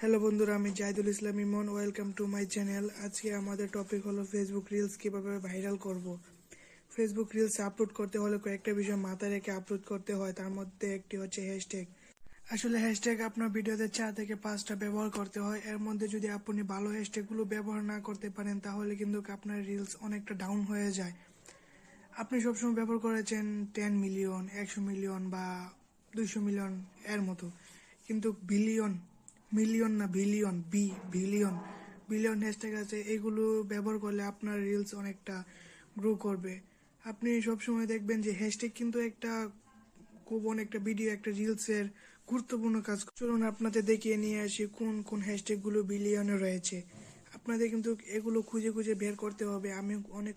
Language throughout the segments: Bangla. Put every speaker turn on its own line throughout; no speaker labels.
হ্যালো বন্ধুরা, আমি Zahidul Islam Emon. Welcome to my channel আজকে আমাদের টপিক হলো ফেসবুক রিলস কীভাবে ভাইরাল করব। ফেসবুক রিলস আপলোড করতে হলে কয়েকটা বিষয় মাথায় রেখে আপলোড করতে হয়। তার মধ্যে একটি হচ্ছে হ্যাশট্যাগ আসলে হ্যাশট্যাগ আপনার ভিডিওতে চার থেকে পাঁচটা ব্যবহার করতে হয়। এর মধ্যে যদি আপনি ভালো হ্যাশট্যাগুলো ব্যবহার না করতে পারেন, তাহলে কিন্তু আপনার রিলস অনেকটা ডাউন হয়ে যায়। আপনি সবসময় ব্যবহার করেছেন টেন মিলিয়ন একশো মিলিয়ন বা দুইশো মিলিয়ন এর মতো। কিন্তু বিলিয়ন মিলিয়ন না billion B billion billion hashtag আছে, এগুলো ব্যবহার করলে আপনার রিলস অনেকটা গ্রো করবে। আপনি সবসময় দেখবেন যে হ্যাশট্যাগ কিন্তু একটা খুব অনেকটা ভিডিও একটা রিলসের গুরুত্বপূর্ণ কাজ চলুন আপনাদের দেখিয়ে নিয়ে আসি কোন কোন হ্যাশট্যাগুলো বিলিয়নে রয়েছে। আপনাদের কিন্তু এগুলো খুঁজে খুঁজে বের করতে হবে। আমি অনেক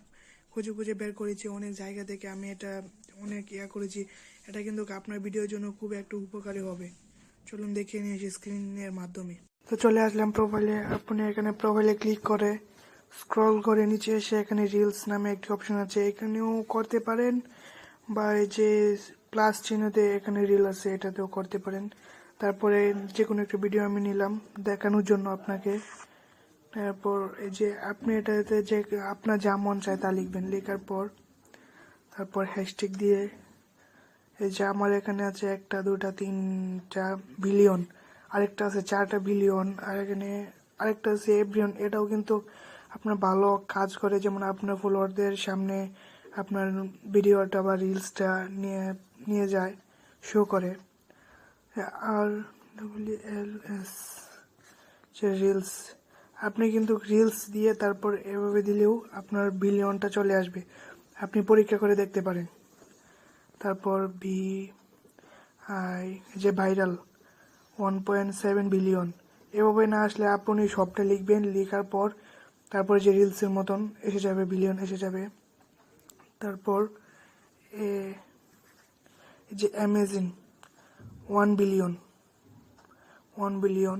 খুঁজে খুঁজে বের করেছি অনেক জায়গা থেকে। আমি এটা অনেক ইয়া করেছি। এটা কিন্তু আপনার ভিডিওর জন্য খুব একটু উপকারী হবে। চলুন দেখিয়ে নিয়ে আসি স্ক্রিনের মাধ্যমে। তো চলে আসলাম প্রোফাইলে আপনি এখানে প্রোফাইলে ক্লিক করে স্ক্রল করে নিচে এসে এখানে রিলস নামে একটি অপশন আছে। এখানেও করতে পারেন বা এই যে প্লাস চিহ্নতে এখানে রিল আছে, এটাতেও করতে পারেন। তারপরে যে কোনো একটা ভিডিও আমি নিলাম দেখানোর জন্য আপনাকে। তারপর এই যে আপনি এটাতে যে আপনার যা মন চায় তা লিখবেন। লেখার পর, তারপর হ্যাশট্যাগ দিয়ে এই যে আমার এখানে আছে একটা দুটা তিনটা বিলিয়ন আরেকটা আছে চারটা বিলিয়ন আর এখানে আরেকটা আছে এভরিয়ন এটাও কিন্তু আপনার ভালো কাজ করে, যেমন আপনার ফলোয়ারদের সামনে আপনার ভিডিওটা বা রিলসটা নিয়ে নিয়ে যায় শো করে। আর ডব্লিউ এল এস যে রিলস আপনি কিন্তু রিলস দিয়ে তারপর এভাবে দিলেও আপনার বিলিয়নটা চলে আসবে। আপনি পরীক্ষা করে দেখতে পারেন। তারপর ভি আই যে viral one point seven billion এভাবে না আসলে আপনি সবটা লিখবেন, লেখার পর তারপর যে রিলসের মতন এসে যাবে বিলিয়ন এসে যাবে। তারপর এ যে amazing one billion one billion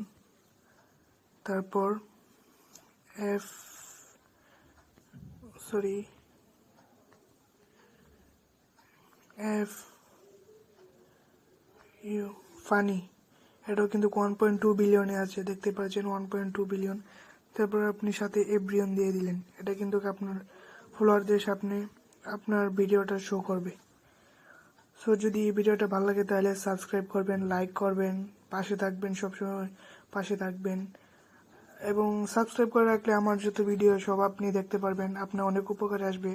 তারপর F sorry F U funny এটাও কিন্তু ওয়ান পয়েন্ট টু বিলিয়নে আছে, দেখতে পাচ্ছেন ওয়ান পয়েন্ট টু বিলিয়ন তারপর আপনি সাথে এভরিয়ন দিয়ে দিলেন। এটা কিন্তু আপনার ফলোয়ারদের সামনে আপনার ভিডিওটা শো করবে। সো যদি এই ভিডিওটা ভালো লাগে তাহলে সাবস্ক্রাইব করবেন লাইক করবেন, পাশে থাকবেন সবসময়, পাশে থাকবেন। এবং সাবস্ক্রাইব করে রাখলে আমার যত ভিডিও সব আপনি দেখতে পারবেন, আপনার অনেক উপকারে আসবে।